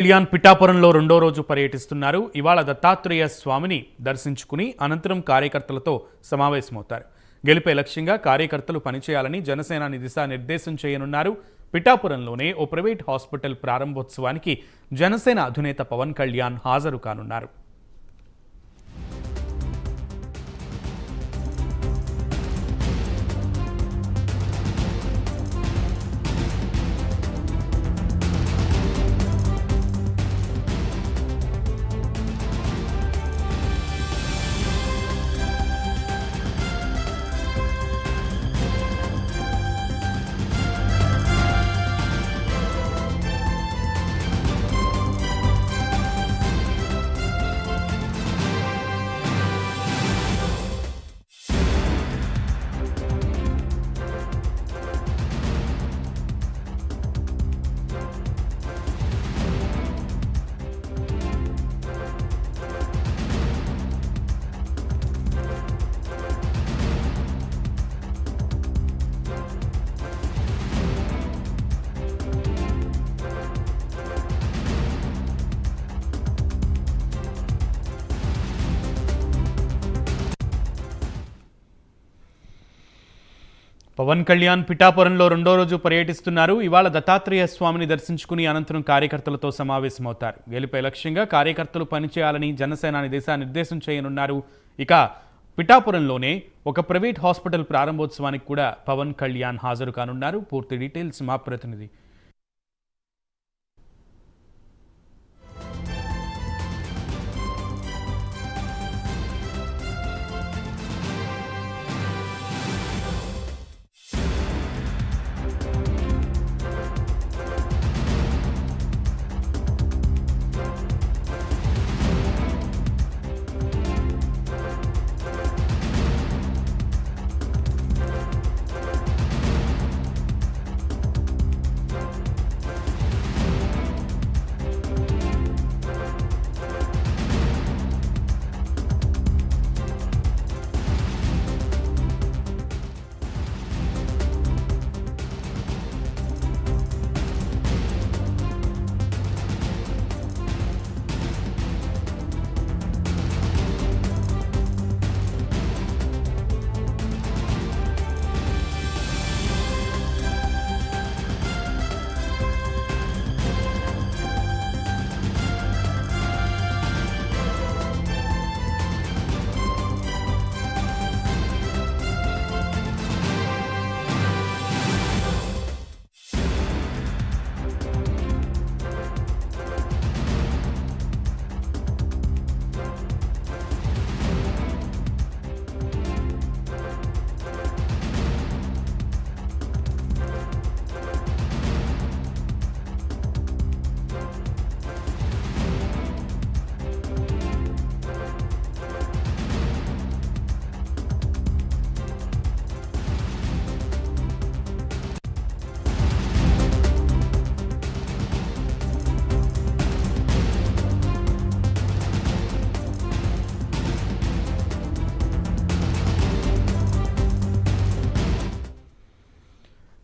కళ్యాణ్ పిఠాపురంలో రెండో రోజు పర్యటిస్తున్నారు. ఇవాళ దత్తాత్రేయ స్వామిని దర్శించుకుని అనంతరం కార్యకర్తలతో సమావేశమవుతారు. గెలిపే లక్ష్యంగా కార్యకర్తలు పనిచేయాలని జనసేనాని దిశానిర్దేశం చేయనున్నారు. పిఠాపురంలోనే ఓ ప్రైవేట్ హాస్పిటల్ ప్రారంభోత్సవానికి జనసేన అధినేత పవన్ కళ్యాణ్ హాజరు కానున్నారు. పవన్ కళ్యాణ్ పిఠాపురంలో రెండో రోజు పర్యటిస్తున్నారు. ఇవాళ దత్తాత్రేయ స్వామిని దర్శించుకుని అనంతరం కార్యకర్తలతో సమావేశమవుతారు. గెలుపై లక్ష్యంగా కార్యకర్తలు పనిచేయాలని జనసేనాని దిశానిర్దేశం చేయనున్నారు. ఇక పిఠాపురంలోనే ఒక ప్రైవేట్ హాస్పిటల్ ప్రారంభోత్సవానికి కూడా పవన్ కళ్యాణ్ హాజరు కానున్నారు. పూర్తి డీటెయిల్స్ మా ప్రతినిధి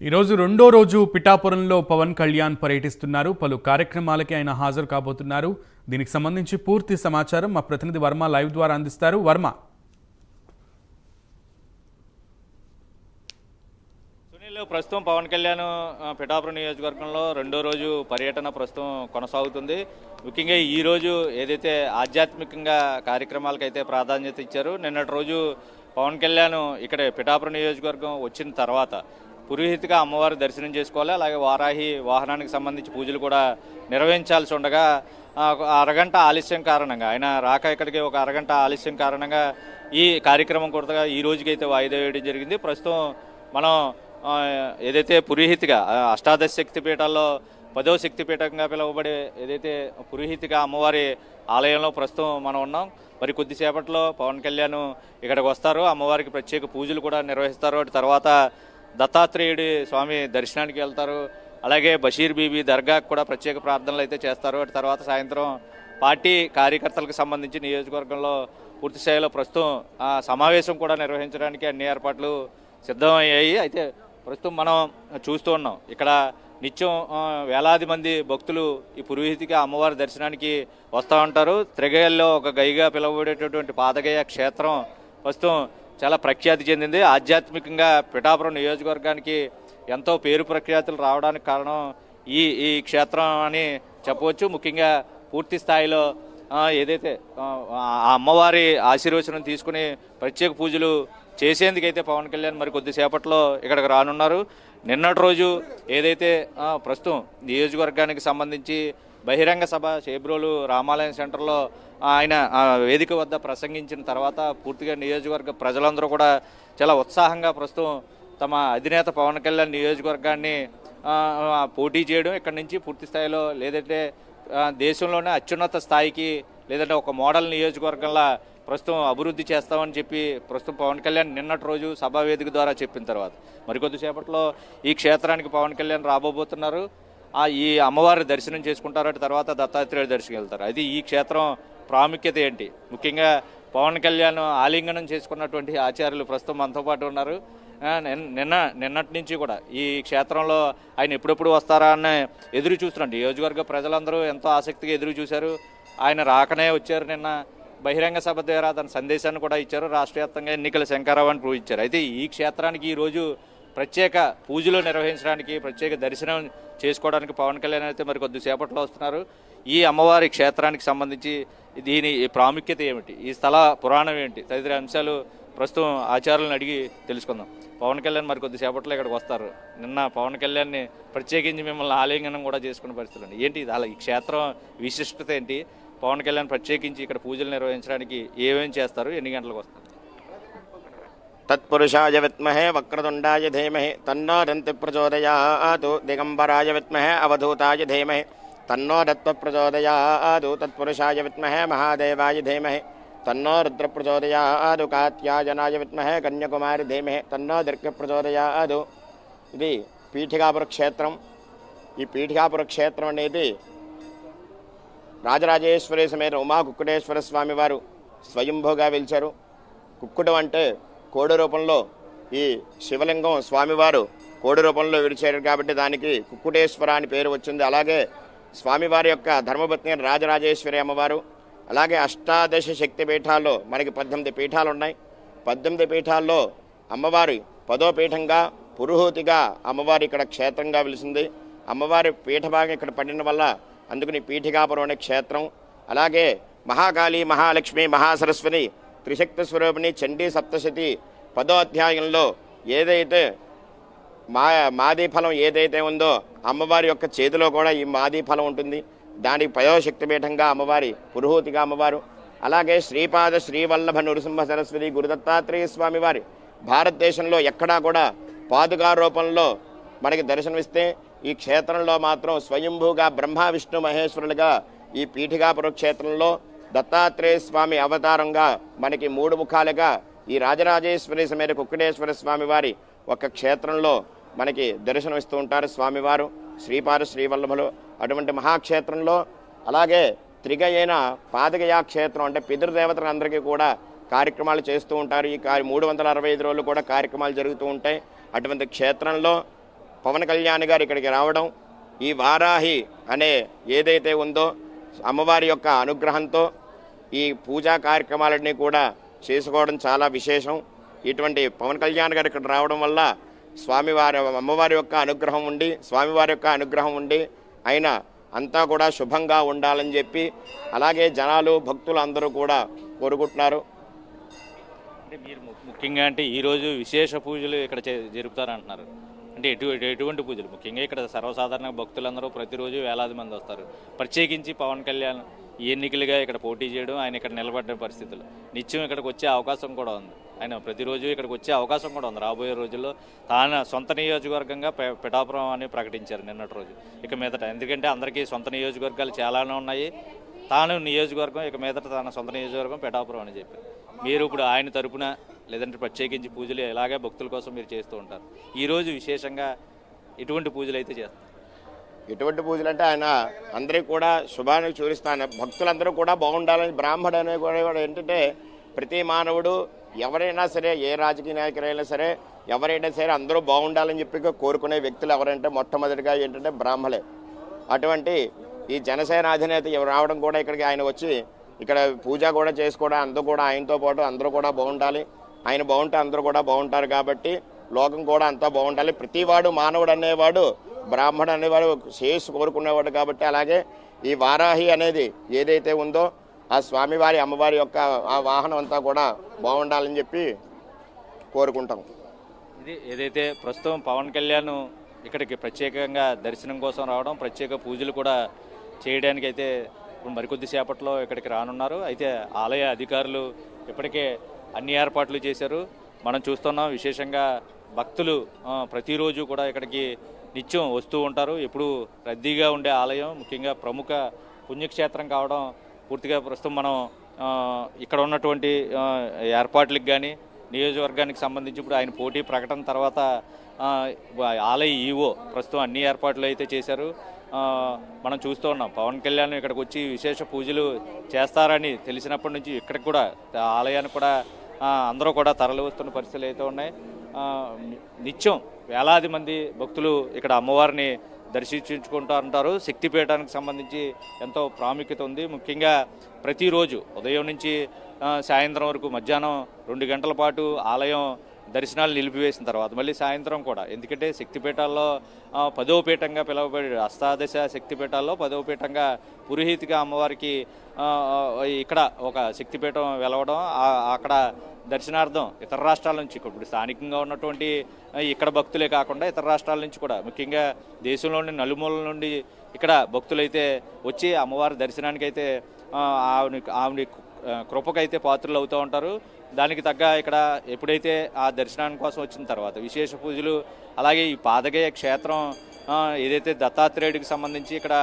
ఈరోజు రెండో రోజు పిఠాపురంలో పవన్ కళ్యాణ్ పర్యటిస్తున్నారు. పలు కార్యక్రమాలకి ఆయన హాజరు కాబోతున్నారు. దీనికి సంబంధించి పూర్తి సమాచారం మా ప్రతినిధి వర్మ లైవ్ ద్వారా అందిస్తారు. వర్మ. ప్రస్తుతం పవన్ కళ్యాణ్ పిఠాపురం నియోజకవర్గంలో రెండో రోజు పర్యటన ప్రస్తుతం కొనసాగుతుంది. ముఖ్యంగా ఈ రోజు ఏదైతే ఆధ్యాత్మికంగా కార్యక్రమాలకైతే ప్రాధాన్యత ఇచ్చారు నిన్నటి రోజు పవన్ కళ్యాణ్ ఇక్కడ పిఠాపురం నియోజకవర్గం వచ్చిన తర్వాత పురోహితిగా అమ్మవారి దర్శనం చేసుకోవాలి. అలాగే వారాహి వాహనానికి సంబంధించి పూజలు కూడా నిర్వహించాల్సి ఉండగా అరగంట ఆలస్యం కారణంగా ఆయన రాక ఇక్కడికి ఒక అరగంట ఆలస్యం కారణంగా ఈ కార్యక్రమం కూడా ఈ రోజుకైతే వాయిదా వేయడం జరిగింది. ప్రస్తుతం మనం ఏదైతే పురోహితిగా అష్టాదశ శక్తి పీఠాల్లో పదో శక్తి పీఠంగా పిలువబడే ఏదైతే పురోహితిగా అమ్మవారి ఆలయంలో ప్రస్తుతం మనం ఉన్నాం మరి కొద్దిసేపట్లో పవన్ కళ్యాణ్ ఇక్కడికి వస్తారు. అమ్మవారికి ప్రత్యేక పూజలు కూడా నిర్వహిస్తారు. తర్వాత దత్తాత్రేయుడి స్వామి దర్శనానికి వెళ్తారు. అలాగే బషీర్ బీబీ దర్గాకు కూడా ప్రత్యేక ప్రార్థనలు అయితే చేస్తారు. తర్వాత సాయంత్రం పార్టీ కార్యకర్తలకు సంబంధించి నియోజకవర్గంలో పూర్తి స్థాయిలో ప్రస్తుతం ఆ సమావేశం కూడా నిర్వహించడానికి అన్ని ఏర్పాట్లు సిద్ధమయ్యాయి. అయితే ప్రస్తుతం మనం చూస్తూ ఉన్నాం. ఇక్కడ నిత్యం వేలాది మంది భక్తులు ఈ పురోహితికి అమ్మవారి దర్శనానికి వస్తూ ఉంటారు. త్రిగయల్లో ఒక గైగా పిలువబడేటటువంటి పాదగయ క్షేత్రం ప్రస్తుతం చాలా ప్రఖ్యాతి చెందింది. ఆధ్యాత్మికంగా పిఠాపురం నియోజకవర్గానికి ఎంతో పేరు ప్రఖ్యాతులు రావడానికి కారణం ఈ ఈ క్షేత్రం అని చెప్పవచ్చు. ముఖ్యంగా పూర్తి స్థాయిలో ఏదైతే ఆ, అమ్మవారి ఆశీర్వచనం తీసుకుని ప్రత్యేక పూజలు చేసేందుకైతే పవన్ కళ్యాణ్ మరి కొద్దిసేపట్లో ఇక్కడికి రానున్నారు. నిన్నటి రోజు ఏదైతే ప్రస్తుతం నియోజకవర్గానికి సంబంధించి బహిరంగ సభ చేబ్రోలు రామాలయం సెంటర్లో ఆయన ఆ, వేదిక వద్ద ప్రసంగించిన తర్వాత పూర్తిగా నియోజకవర్గ ప్రజలందరూ కూడా చాలా ఉత్సాహంగా ప్రస్తుతం తమ అధినేత పవన్ కళ్యాణ్ నియోజకవర్గాన్ని పోటీ చేయడం ఇక్కడి నుంచి పూర్తి స్థాయిలో లేదంటే దేశంలోనే అత్యున్నత స్థాయికి లేదంటే ఒక మోడల్ నియోజకవర్గంలా ప్రస్తుతం అభివృద్ధి చేస్తామని చెప్పి ప్రస్తుతం పవన్ కళ్యాణ్ నిన్నటి రోజు సభా వేదిక ద్వారా చెప్పిన తర్వాత. మరికొద్దిసేపట్లో ఈ క్షేత్రానికి పవన్ కళ్యాణ్ రాబోతున్నారు ఈ అమ్మవారి దర్శనం చేసుకుంటారు అటు తర్వాత దత్తాత్రేయుడు దర్శనం వెళ్తారు. అది ఈ క్షేత్రం ప్రాముఖ్యత ఏంటి? ముఖ్యంగా పవన్ కళ్యాణ్ ఆలింగనం చేసుకున్నటువంటి ఆచార్యులు ప్రస్తుతం మనతో పాటు ఉన్నారు. నిన్న నిన్నటి నుంచి కూడా ఈ క్షేత్రంలో ఆయన ఎప్పుడెప్పుడు వస్తారా అని ఎదురు చూస్తున్నారు నియోజకవర్గ ప్రజలందరూ ఎంతో ఆసక్తిగా ఎదురు చూశారు. ఆయన రాకనే వచ్చారు నిన్న. బహిరంగ సభ ద్వారా తన సందేశాన్ని కూడా ఇచ్చారు. రాష్ట్ర వ్యాప్తంగా ఎన్నికల శంకారావాన్ని పూజించారు అయితే ఈ క్షేత్రానికి ఈరోజు ప్రత్యేక పూజలు నిర్వహించడానికి ప్రత్యేక దర్శనం చేసుకోవడానికి పవన్ కళ్యాణ్ అయితే మరి కొద్దిసేపట్లో వస్తున్నారు. ఈ అమ్మవారి క్షేత్రానికి సంబంధించి దీని ప్రాముఖ్యత ఏమిటి? ఈ స్థల పురాణం ఏంటి? తదితర అంశాలు ప్రస్తుతం ఆచార్యులను అడిగి తెలుసుకుందాం. పవన్ కళ్యాణ్ మరి కొద్దిసేపట్లో ఇక్కడికి వస్తారు. నిన్న పవన్ కళ్యాణ్ని ప్రత్యేకించి మిమ్మల్ని ఆలింగనం కూడా చేసుకున్న పరిస్థితులు ఏంటి అలా ఈ క్షేత్రం విశిష్టత ఏంటి? పవన్ కళ్యాణ్ ప్రత్యేకించి ఇక్కడ పూజలు నిర్వహించడానికి ఏమేమి చేస్తారు? ఎన్ని గంటలకు వస్తారు? తత్పురుషాయ విద్మహే వక్రతుండాయ ధీమహి తన్నో దంతి ప్రచోదయాదు దిగంబరాయ విద్మహే అవధూతాయ ధీమహి తన్నో దత్వ ప్రచోదయాదు తత్పురుషాయ విద్మహే మహాదేవాయ ధీమహి తన్నో రుద్ర ప్రచోదయాతు కాత్యాయనాయ విద్మహే కన్యాకుమారి ధీమహి తన్నో దుర్గ ప్రచోదయాదు ఇది పీఠికాపుర క్షేత్రం ఈ పీఠికాపుర క్షేత్రం అనేది రాజరాజేశ్వరి సమేత ఉమా కుక్కుటేశ్వర స్వామి వారు స్వయంభూగా పిలిచారు కుక్కుడు అంటే కోడి రూపంలో ఈ శివలింగం స్వామివారు కోడి రూపంలో విడిచారు కాబట్టి దానికి కుక్కుటేశ్వర అని పేరు వచ్చింది. అలాగే స్వామివారి యొక్క ధర్మపత్ని రాజరాజేశ్వరి అమ్మవారు అలాగే అష్టాదశ శక్తి పీఠాల్లో మనకి పద్దెనిమిది పీఠాలు ఉన్నాయి. పద్దెనిమిది పీఠాల్లో అమ్మవారి పదో పీఠంగా పురుహూతిగా అమ్మవారి ఇక్కడ క్షేత్రంగా వెలిసింది. అమ్మవారి పీఠభాగం ఇక్కడ పడిన వల్ల అందుకని పీఠికాపురం అనే క్షేత్రం. అలాగే మహాకాళి మహాలక్ష్మి మహాసరస్వతి త్రిశక్తి స్వరూపిణి చండీ సప్తశతి పదో అధ్యాయంలో ఏదైతే మా మాదీ ఫలం ఏదైతే ఉందో అమ్మవారి యొక్క చేతిలో కూడా ఈ మాదీ ఫలం ఉంటుంది. దానికి పయోశక్తిపీఠంగా అమ్మవారి పురుహూతిగా అమ్మవారు అలాగే శ్రీపాద శ్రీవల్లభ నృసింహ సరస్వతి గురుదత్తాత్రేయ స్వామి వారి భారతదేశంలో ఎక్కడా కూడా పాదుగా రూపంలో మనకి దర్శనమిస్తే ఈ క్షేత్రంలో మాత్రం స్వయంభూగా బ్రహ్మ విష్ణు మహేశ్వరులుగా ఈ పీఠికాపుర క్షేత్రంలో దత్తాత్రేయ స్వామి అవతారంగా మనకి మూడు ముఖాలుగా ఈ రాజరాజేశ్వరి సమేత కుక్కటేశ్వర స్వామివారి ఒక క్షేత్రంలో మనకి దర్శనమిస్తూ ఉంటారు స్వామివారు శ్రీపాద శ్రీవల్లభులు. అటువంటి మహాక్షేత్రంలో అలాగే త్రిగయైన పాదగయా క్షేత్రం అంటే పితృదేవతలందరికీ కూడా కార్యక్రమాలు చేస్తూ ఉంటారు. ఈ కార్య మూడు వందల అరవై ఐదు రోజులు కూడా కార్యక్రమాలు జరుగుతూ ఉంటాయి. అటువంటి క్షేత్రంలో పవన్ కళ్యాణ్ గారు ఇక్కడికి రావడం ఈ వారాహి అనే ఏదైతే ఉందో అమ్మవారి యొక్క అనుగ్రహంతో ఈ పూజా కార్యక్రమాలన్నీ కూడా చేసుకోవడం చాలా విశేషం. ఇటువంటి పవన్ కళ్యాణ్ గారు ఇక్కడ రావడం వల్ల స్వామివారి అమ్మవారి యొక్క అనుగ్రహం ఉండి స్వామివారి యొక్క అనుగ్రహం ఉండి ఆయన అంతా కూడా శుభంగా ఉండాలని చెప్పి అలాగే జనాలు భక్తులు అందరూ కూడా కోరుకుంటున్నారు. అంటే మీరు ముఖ్యంగా అంటే ఈరోజు విశేష పూజలు ఇక్కడ చే- జరుపుతారంటున్నారు. అంటే ఎటు ఎటువంటి పూజలు? ముఖ్యంగా ఇక్కడ సర్వసాధారణ భక్తులందరూ ప్రతిరోజు వేలాది మంది వస్తారు. ప్రత్యేకించి పవన్ కళ్యాణ్ ఎన్నికలుగా ఇక్కడ పోటీ చేయడం ఆయన ఇక్కడ నిలబడ్డ పరిస్థితులు. నిత్యం ఇక్కడికి వచ్చే అవకాశం కూడా ఉంది. ఆయన ప్రతిరోజు ఇక్కడికి వచ్చే అవకాశం కూడా ఉంది. రాబోయే రోజుల్లో తాను సొంత నియోజకవర్గంగా పిఠాపురం అని ప్రకటించారు నిన్నటి రోజు. ఇక మీదట ఎందుకంటే అందరికీ సొంత నియోజకవర్గాలు చాలానే ఉన్నాయి. తాను నియోజకవర్గం ఇక మీదట తన సొంత నియోజకవర్గం పిఠాపురం అని చెప్పి మీరు ఇప్పుడు ఆయన తరపున లేదంటే ప్రత్యేకించి పూజలు ఇలాగే భక్తుల కోసం మీరు చేస్తూ ఉంటారు. ఈరోజు విశేషంగా ఎటువంటి పూజలు అయితే చేస్తారు. ఎటువంటి పూజలు అంటే ఆయన అందరికీ కూడా శుభానికి చూపిస్తాను. భక్తులందరూ కూడా బాగుండాలని బ్రాహ్మడు అనే కూడా ఏంటంటే ప్రతి మానవుడు ఎవరైనా సరే ఏ రాజకీయ నాయకులైనా సరే ఎవరైనా సరే అందరూ బాగుండాలని చెప్పి కోరుకునే వ్యక్తులు ఎవరంటే మొట్టమొదటిగా ఏంటంటే బ్రాహ్మలే. అటువంటి ఈ జనసేన అధినేత ఎవరు రావడం కూడా ఇక్కడికి ఆయన వచ్చి ఇక్కడ పూజ కూడా చేసుకోవడం అందరూ కూడా ఆయనతో పాటు అందరూ కూడా బాగుండాలి. ఆయన బాగుంటే అందరూ కూడా బాగుంటారు కాబట్టి లోకం కూడా అంతా బాగుండాలి. ప్రతివాడు మానవుడు అనేవాడు బ్రాహ్మణుడు అనేవాడు శ్రేయస్సు కోరుకునేవాడు కాబట్టి అలాగే ఈ వారాహి అనేది ఏదైతే ఉందో ఆ స్వామివారి అమ్మవారి యొక్క ఆ వాహనం అంతా కూడా బాగుండాలని చెప్పి కోరుకుంటాం. ఇది ఏదైతే ప్రస్తుతం పవన్ కళ్యాణ్ ఇక్కడికి ప్రత్యేకంగా దర్శనం కోసం రావడం ప్రత్యేక పూజలు కూడా చేయడానికి అయితే ఇప్పుడు మరికొద్ది సేపట్లో ఇక్కడికి రానున్నారు. అయితే ఆలయ అధికారులు ఇప్పటికే అన్ని ఏర్పాట్లు చేశారు. మనం చూస్తున్నాం విశేషంగా భక్తులు ప్రతిరోజు కూడా ఇక్కడికి నిత్యం వస్తూ ఉంటారు. ఎప్పుడు రద్దీగా ఉండే ఆలయం ముఖ్యంగా ప్రముఖ పుణ్యక్షేత్రం కావడం పూర్తిగా ప్రస్తుతం మనం ఇక్కడ ఉన్నటువంటి ఏర్పాట్లకు కానీ నియోజకవర్గానికి సంబంధించి ఇప్పుడు ఆయన పోటీ ప్రకటన తర్వాత ఆలయ ఈవో ప్రస్తుతం అన్ని ఏర్పాట్లు అయితే చేశారు. మనం చూస్తూ ఉన్నాం. పవన్ కళ్యాణ్ ఇక్కడికి వచ్చి విశేష పూజలు చేస్తారని తెలిసినప్పటి నుంచి ఇక్కడికి కూడా ఆలయాన్ని కూడా అందరూ కూడా తరలి వస్తున్న పరిస్థితులు అయితే ఉన్నాయి నిత్యం వేలాది మంది భక్తులు ఇక్కడ అమ్మవారిని దర్శించుకుంటూ ఉంటారు. శక్తిపీఠానికి సంబంధించి ఎంతో ప్రాముఖ్యత ఉంది. ముఖ్యంగా ప్రతిరోజు ఉదయం నుంచి సాయంత్రం వరకు మధ్యాహ్నం రెండు గంటల పాటు ఆలయం దర్శనాలు నిలిపివేసిన తర్వాత మళ్ళీ సాయంత్రం కూడా. ఎందుకంటే శక్తిపీఠాల్లో పదవ పీఠంగా పిలువబడే అష్టాదశ శక్తిపీఠాల్లో పదవ పీఠంగా పురోహితిగా అమ్మవారికి ఇక్కడ ఒక శక్తిపీఠం వెలవడం అక్కడ దర్శనార్థం ఇతర రాష్ట్రాల నుంచి ఇప్పుడు స్థానికంగా ఉన్నటువంటి ఇక్కడ భక్తులే కాకుండా ఇతర రాష్ట్రాల నుంచి కూడా. ముఖ్యంగా దేశంలోని నలుమూలల నుండి ఇక్కడ భక్తులైతే వచ్చి అమ్మవారి దర్శనానికి అయితే ఆవిడ ఆవిడ కృపకైతే పాత్రలు అవుతూ ఉంటారు. దానికి తగ్గ ఇక్కడ ఎప్పుడైతే ఆ దర్శనానికి కోసం వచ్చిన తర్వాత విశేష పూజలు అలాగే ఈ పాదగయ క్షేత్రం ఏదైతే దత్తాత్రేయుడికి సంబంధించి ఇక్కడ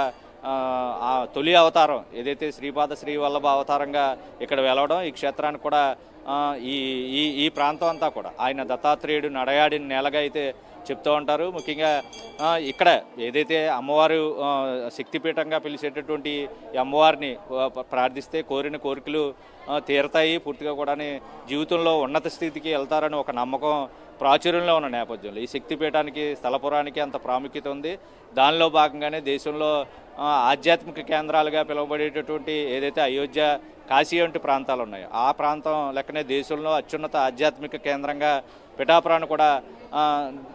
ఆ, తొలి అవతారం ఏదైతే శ్రీపాద శ్రీ వల్లభ అవతారంగా ఇక్కడ వెలవడం ఈ క్షేత్రానికి కూడా ఈ ఈ ఈ ప్రాంతం అంతా కూడా ఆయన దత్తాత్రేయుడు నడయాడిన నేలగా అయితే చెప్తూ ఉంటారు. ముఖ్యంగా ఇక్కడ ఏదైతే అమ్మవారు శక్తిపీఠంగా పిలిచేటటువంటి ఈ అమ్మవారిని ప్రార్థిస్తే కోరిన కోరికలు తీరతాయి. పూర్తిగా కూడా జీవితంలో ఉన్నత స్థితికి వెళ్తారని ఒక నమ్మకం ప్రాచుర్యంలో ఉన్న నేపథ్యంలో. ఈ శక్తిపీఠానికి స్థలపురానికి అంత ప్రాముఖ్యత ఉంది. దానిలో భాగంగానే దేశంలో ఆధ్యాత్మిక కేంద్రాలుగా పిలువబడేటటువంటి ఏదైతే అయోధ్య కాశీ వంటి ప్రాంతాలు ఉన్నాయో ఆ ప్రాంతం లెక్కనే దేశంలో అత్యున్నత ఆధ్యాత్మిక కేంద్రంగా పిఠాపురాన్ని కూడా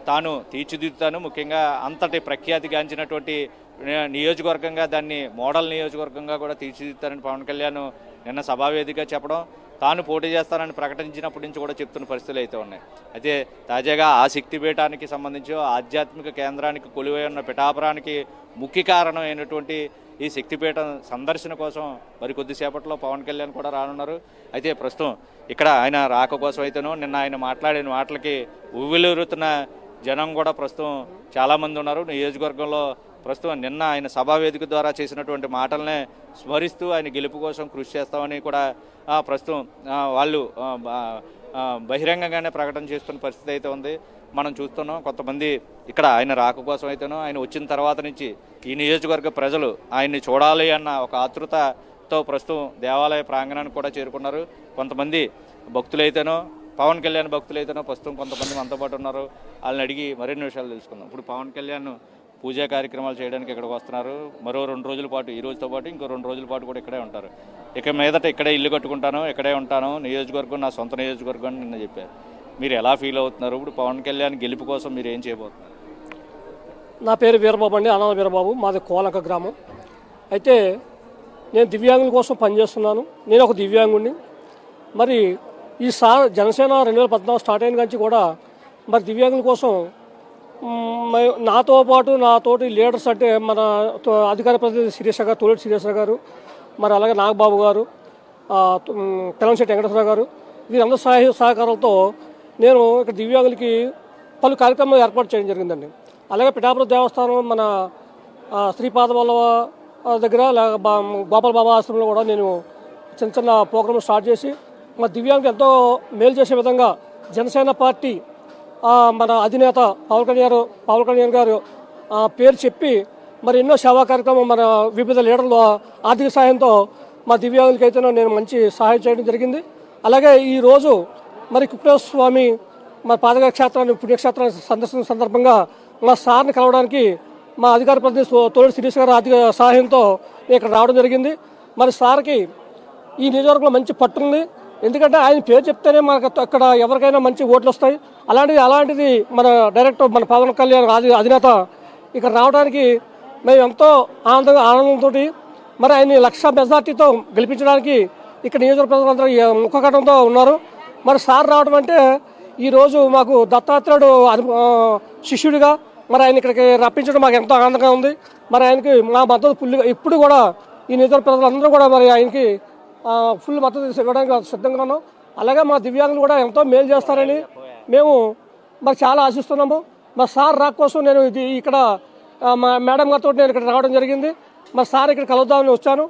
తాను తీర్చిదిద్దుతాను. ముఖ్యంగా అంతటి ప్రఖ్యాతిగాంచినటువంటి నియోజకవర్గంగా దాన్ని మోడల్ నియోజకవర్గంగా కూడా తీర్చిదిద్దుతానని పవన్ కళ్యాణ్ నిన్న సభావేదిగా చెప్పడం. తాను పోటీ చేస్తానని ప్రకటించినప్పటి నుంచి కూడా చెప్తున్న పరిస్థితులు అయితే ఉన్నాయి. అయితే తాజాగా ఆ శక్తిపీఠానికి సంబంధించి ఆధ్యాత్మిక కేంద్రానికి కొలువై ఉన్న పిఠాపురానికి ముఖ్య కారణం అయినటువంటి ఈ శక్తిపీఠం సందర్శన కోసం మరి కొద్దిసేపట్లో పవన్ కళ్యాణ్ కూడా రానున్నారు. అయితే ప్రస్తుతం ఇక్కడ ఆయన రాక కోసం అయితేనో నిన్న ఆయన మాట్లాడిన మాటలకి ఉవ్విలురుతున్న జనం కూడా ప్రస్తుతం చాలామంది ఉన్నారు. నియోజకవర్గంలో ప్రస్తుతం నిన్న ఆయన సభా వేదిక ద్వారా చేసినటువంటి మాటలనే స్మరిస్తూ ఆయన గెలుపు కోసం కృషి చేస్తామని కూడా ప్రస్తుతం వాళ్ళు బహిరంగంగానే ప్రకటన చేస్తున్న పరిస్థితి అయితే ఉంది. మనం చూస్తున్నాం కొంతమంది ఇక్కడ ఆయన రాక కోసం అయితేనో ఆయన వచ్చిన తర్వాత నుంచి ఈ నియోజకవర్గ ప్రజలు ఆయన్ని చూడాలి అన్న ఒక ఆతృతతో ప్రస్తుతం దేవాలయ ప్రాంగణానికి కూడా చేరుకున్నారు. కొంతమంది భక్తులైతేనో పవన్ కళ్యాణ్ భక్తులైతేనో ప్రస్తుతం కొంతమంది మనతో పాటు ఉన్నారు. వాళ్ళని అడిగి మరిన్ని విషయాలు తెలుసుకుందాం. ఇప్పుడు పవన్ కళ్యాణ్ పూజా కార్యక్రమాలు చేయడానికి ఇక్కడికి వస్తున్నారు. మరో రెండు రోజుల పాటు ఈ రోజుతో పాటు ఇంకో రెండు రోజుల పాటు కూడా ఇక్కడే ఉంటారు. ఇక మీదట ఇక్కడే ఇల్లు కట్టుకుంటాను ఇక్కడే ఉంటాను. నియోజకవర్గం నా సొంత నియోజకవర్గం అని నిన్న చెప్పారు. మీరు ఎలా ఫీల్ అవుతున్నారు? ఇప్పుడు పవన్ కళ్యాణ్ గెలుపు కోసం మీరు ఏం చేయబోతున్నారు? నా పేరు వీరబాబు అండి అనాథ వీరబాబు. మాది కోలక గ్రామం. అయితే నేను దివ్యాంగుల కోసం పనిచేస్తున్నాను. నేను ఒక దివ్యాంగుడిని మరి ఈ సా జనసేన రెండు వేల పద్నాలుగు స్టార్ట్ అయిన నుంచి కూడా మరి దివ్యాంగుల కోసం నాతో పాటు నాతోటి లీడర్స్ అంటే మన తో- అధికార ప్రతినిధి శిరీష గారు తొలిటి శిరీష గారు మరి అలాగే నాగబాబు గారు తెలంశెట్టి వెంకటేశ్వర గారు వీరందరూ సహాయ సహకారాలతో నేను ఇక్కడ దివ్యాంగులకి పలు కార్యక్రమాలు ఏర్పాటు చేయడం జరిగిందండి. అలాగే పిఠాపురం దేవస్థానం మన ఆ, శ్రీపాద దగ్గర లేక బా- గోపాల బాబా ఆశ్రమంలో కూడా నేను చిన్న చిన్న ప్రోగ్రామ్ స్టార్ట్ చేసి మా దివ్యాంగులు ఎంతో మేలు చేసే విధంగా జనసేన పార్టీ మన అధినేత పవన్ కళ్యాణ్ పవన్ కళ్యాణ్ గారు పేరు చెప్పి మరి ఎన్నో సేవా కార్యక్రమం మన వివిధ లీడర్ల ఆర్థిక సహాయంతో మా దివ్యాంగులకి నేను మంచి సహాయం చేయడం జరిగింది. అలాగే ఈరోజు మరి కుక్రేశ్వర స్వామి మా పాదక క్షేత్రాన్ని పుణ్యక్షేత్రాన్ని సందర్శన సందర్భంగా మా సార్ని కలవడానికి మా అధికార ప్రతినిధి తోడు శిరీష్ గారు ఆర్థిక సహాయంతో ఇక్కడ రావడం జరిగింది. మరి సార్కి ఈ నియోజకవర్గంలో మంచి పట్టు ఉంది. ఎందుకంటే ఆయన పేరు చెప్తేనే మనకు అక్కడ ఎవరికైనా మంచి ఓట్లు వస్తాయి. అలాంటిది అలాంటిది మన డైరెక్టర్ మన పవన్ కళ్యాణ్ అధి అధినేత ఇక్కడ రావడానికి మేము ఎంతో ఆనందంగా ఆనందంతో మరి ఆయన్ని లక్ష మెజార్టీతో గెలిపించడానికి ఇక్కడ నియోజకవర్గ ప్రజలందరూ ముఖకటంతో ఉన్నారు. మరి సార్ రావడం అంటే ఈరోజు మాకు దత్తాత్రేయుడు శిష్యుడిగా మరి ఆయన ఇక్కడికి రప్పించడం మాకు ఎంతో ఆనందంగా ఉంది. మరి ఆయనకి మా మద్దతు ఫుల్గా ఇప్పుడు కూడా ఈ నియోజకవర్గ ప్రజలందరూ కూడా మరి ఆయనకి ఫుల్ మద్దతు ఇవ్వడానికి సిద్ధంగా ఉన్నాం అలాగే మా దివ్యాంగులు కూడా ఎంతో మేలు చేస్తారని మేము మరి చాలా ఆశిస్తున్నాము. మరి సార్ రాక్ కోసం నేను ఇది ఇక్కడ మా మేడం గారితో నేను ఇక్కడ రావడం జరిగింది. మరి సార్ ఇక్కడ కలుద్దామని వచ్చాను.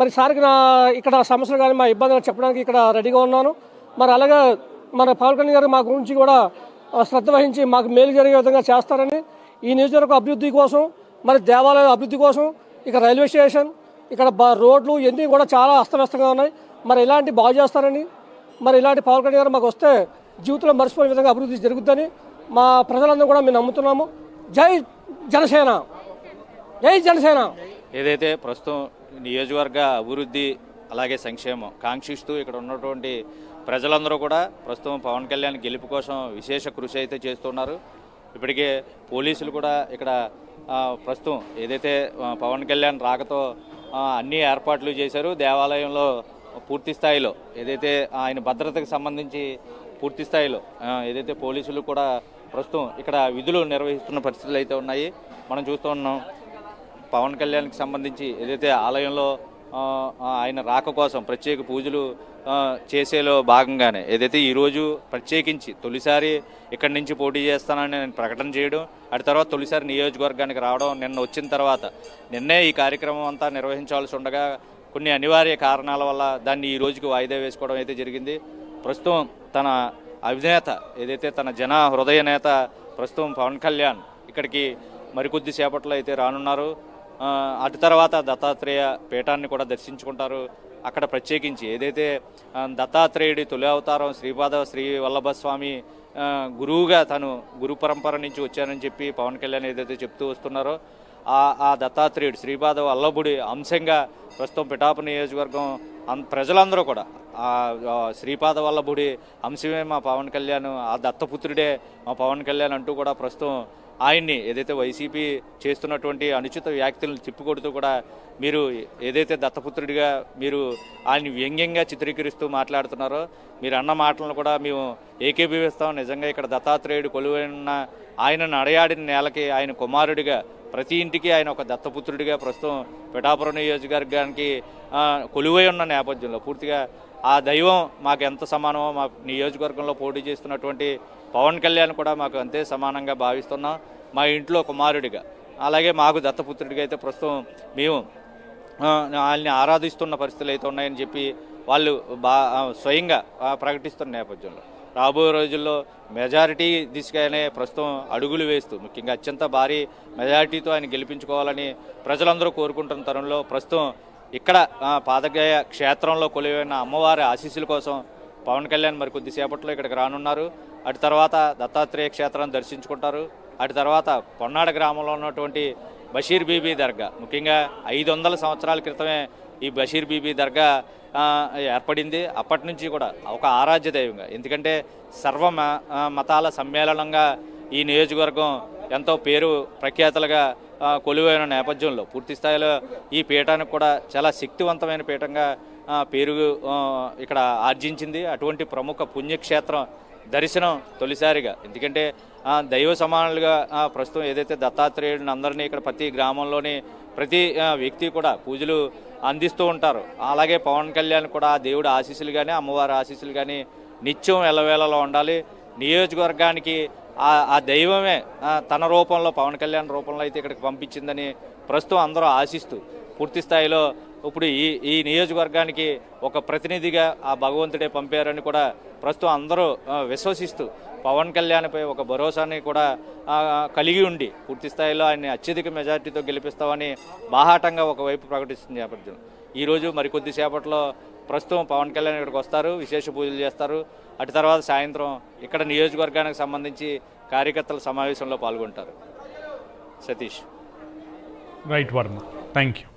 మరి సార్కి నా ఇక్కడ సమస్యలు కానీ మా ఇబ్బందులు చెప్పడానికి ఇక్కడ రెడీగా ఉన్నాను. మరి అలాగే మన పవన్ కళ్యాణ్ గారు మా గురించి కూడా శ్రద్ధ వహించి మాకు మేలు జరిగే విధంగా చేస్తారని ఈ నియోజకవర్గ అభివృద్ధి కోసం మరి దేవాలయ అభివృద్ధి కోసం ఇక్కడ రైల్వే స్టేషన్ ఇక్కడ రోడ్లు ఇవన్నీ కూడా చాలా అస్తవ్యస్తంగా ఉన్నాయి. మరి ఇలాంటి బాగు చేస్తారని? మరి ఇలాంటి పవన్ కళ్యాణ్ గారు మాకు వస్తే జీవితంలో మర్చిపోయే విధంగా అభివృద్ధి జరుగుద్దని మా ప్రజలందరూ కూడా మేము నమ్ముతున్నాము. జై జనసేన! జై జనసేన! ఏదైతే ప్రస్తుతం నియోజకవర్గ అభివృద్ధి అలాగే సంక్షేమం కాంక్షిస్తూ ఇక్కడ ఉన్నటువంటి ప్రజలందరూ కూడా ప్రస్తుతం పవన్ కళ్యాణ్ గెలుపు కోసం విశేష కృషి అయితే చేస్తున్నారు. ఇప్పటికే పోలీసులు కూడా ఇక్కడ ప్రస్తుతం ఏదైతే పవన్ కళ్యాణ్ రాకతో అన్ని ఏర్పాట్లు చేశారు. దేవాలయంలో పూర్తి స్థాయిలో ఏదైతే ఆయన భద్రతకు సంబంధించి పూర్తి స్థాయిలో ఏదైతే పోలీసులు కూడా ప్రస్తుతం ఇక్కడ విధులు నిర్వహిస్తున్న పరిస్థితులు అయితే ఉన్నాయి. మనం చూస్తూ ఉన్నాం పవన్ కళ్యాణ్కి సంబంధించి ఏదైతే ఆలయంలో ఆయన రాక కోసం ప్రత్యేక పూజలు చేసేలో భాగంగానే ఏదైతే ఈరోజు ప్రత్యేకించి తొలిసారి ఇక్కడి నుంచి పోటీ చేస్తానని నేను ప్రకటన చేయడం అటు తర్వాత తొలిసారి నియోజకవర్గానికి రావడం నిన్న వచ్చిన తర్వాత నిన్నే ఈ కార్యక్రమం అంతా నిర్వహించాల్సి ఉండగా కొన్ని అనివార్య కారణాల వల్ల దాన్ని ఈ రోజుకి వాయిదా వేసుకోవడం అయితే జరిగింది. ప్రస్తుతం తన అధినేత ఏదైతే తన జన హృదయ నేత ప్రస్తుతం పవన్ కళ్యాణ్ ఇక్కడికి మరికొద్ది సేపట్లో అయితే రానున్నారు. అటు తర్వాత దత్తాత్రేయ పీఠాన్ని కూడా దర్శించుకుంటారు. అక్కడ ప్రత్యేకించి ఏదైతే దత్తాత్రేయుడి తొలి అవతారం శ్రీపాద శ్రీ వల్లభ స్వామి గురువుగా తను గురు పరంపర నుంచి వచ్చానని చెప్పి పవన్ కళ్యాణ్ ఏదైతే చెప్తూ వస్తున్నారో ఆ దత్తాత్రేయుడు శ్రీపాద వల్లభుడి అంశంగా ప్రస్తుతం పిఠాపు నియోజకవర్గం అన్- ప్రజలందరూ కూడా ఆ శ్రీపాద వల్లభుడి అంశమే మా పవన్ కళ్యాణ్ ఆ దత్తపుత్రుడే మా పవన్ కళ్యాణ్ అంటూ కూడా ప్రస్తుతం ఆయన్ని ఏదైతే వైసీపీ చేస్తున్నటువంటి అనుచిత వ్యాఖ్యలను తిప్పికొడుతూ కూడా మీరు ఏదైతే దత్తపుత్రుడిగా మీరు ఆయన వ్యంగ్యంగా చిత్రీకరిస్తూ మాట్లాడుతున్నారో మీరు అన్న మాటలను కూడా మేము ఏకీభవిస్తాం. నిజంగా ఇక్కడ దత్తాత్రేయుడు కొలువైన ఆయన నడయాడిన నేలకి ఆయన కుమారుడిగా ప్రతి ఇంటికి ఆయన ఒక దత్తపుత్రుడిగా ప్రస్తుతం పిఠాపురం నియోజకవర్గానికి కొలువై ఉన్న నేపథ్యంలో పూర్తిగా ఆ దైవం మాకు ఎంత సమానమో మా నియోజకవర్గంలో పోటీ చేస్తున్నటువంటి పవన్ కళ్యాణ్ కూడా మాకు అంతే సమానంగా భావిస్తున్నాం. మా ఇంట్లో కుమారుడిగా అలాగే మాకు దత్తపుత్రుడిగా అయితే ప్రస్తుతం మేము వాళ్ళని ఆయన్ని ఆరాధిస్తున్న పరిస్థితులు అయితే ఉన్నాయని చెప్పి వాళ్ళు బా స్వయంగా ప్రకటిస్తున్న నేపథ్యంలో. రాబోయే రోజుల్లో మెజారిటీ దిశగానే ప్రస్తుతం అడుగులు వేస్తూ ముఖ్యంగా అత్యంత భారీ మెజారిటీతో ఆయన గెలిపించుకోవాలని ప్రజలందరూ కోరుకుంటున్న తరుణంలో ప్రస్తుతం ఇక్కడ పాదగయ క్షేత్రంలో కొలువైన అమ్మవారి ఆశీస్సుల కోసం పవన్ కళ్యాణ్ మరి కొద్దిసేపట్లో ఇక్కడికి రానున్నారు. అటు తర్వాత దత్తాత్రేయ క్షేత్రాన్ని దర్శించుకుంటారు. అటు తర్వాత పొన్నాడ గ్రామంలో ఉన్నటువంటి బషీర్ బీబీ దర్గా. ముఖ్యంగా ఐదు వందల సంవత్సరాల క్రితమే ఈ బషీర్ బీబీ దర్గా ఏర్పడింది. అప్పటి నుంచి కూడా ఒక ఆరాధ్య దైవంగా. ఎందుకంటే సర్వ మ- మతాల సమ్మేళనంగా ఈ నియోజకవర్గం ఎంతో పేరు ప్రఖ్యాతలుగా కొలువైన నేపథ్యంలో పూర్తి స్థాయిలో ఈ పీఠానికి కూడా చాలా శక్తివంతమైన పీఠంగా పేరు ఇక్కడ ఆర్జించింది. అటువంటి ప్రముఖ పుణ్యక్షేత్రం దర్శనం తొలిసారిగా. ఎందుకంటే దైవ సమానులుగా ప్రస్తుతం ఏదైతే దత్తాత్రేయుడిని అందరినీ ఇక్కడ ప్రతి గ్రామంలోని ప్రతి వ్యక్తి కూడా పూజలు అందిస్తూ ఉంటారు. అలాగే పవన్ కళ్యాణ్ కూడా దేవుడి ఆశీస్సులు కానీ అమ్మవారి ఆశీస్సులు కానీ నిత్యం ఎల్లవేళలో ఉండాలి. నియోజకవర్గానికి ఆ దైవమే తన రూపంలో పవన్ కళ్యాణ్ రూపంలో అయితే ఇక్కడికి పంపించిందని ప్రస్తుతం అందరూ ఆశిస్తూ పూర్తి స్థాయిలో ఇప్పుడు ఈ ఈ నియోజకవర్గానికి ఒక ప్రతినిధిగా ఆ భగవంతుడే పంపారని కూడా ప్రస్తుతం అందరూ విశ్వసిస్తూ పవన్ కళ్యాణ్పై ఒక భరోసాని కూడా కలిగి ఉండి పూర్తి స్థాయిలో ఆయన్ని అత్యధిక మెజార్టీతో గెలిపిస్తామని బాహాటంగా ఒకవైపు ప్రకటిస్తుంది నేపథ్యం. ఈరోజు మరికొద్దిసేపట్లో ప్రస్తుతం పవన్ కళ్యాణ్ ఇక్కడికి వస్తారు విశేష పూజలు చేస్తారు. అటు తర్వాత సాయంత్రం ఇక్కడ నియోజకవర్గానికి సంబంధించి కార్యకర్తల సమావేశంలో పాల్గొంటారు. Satish. Right Varma thank you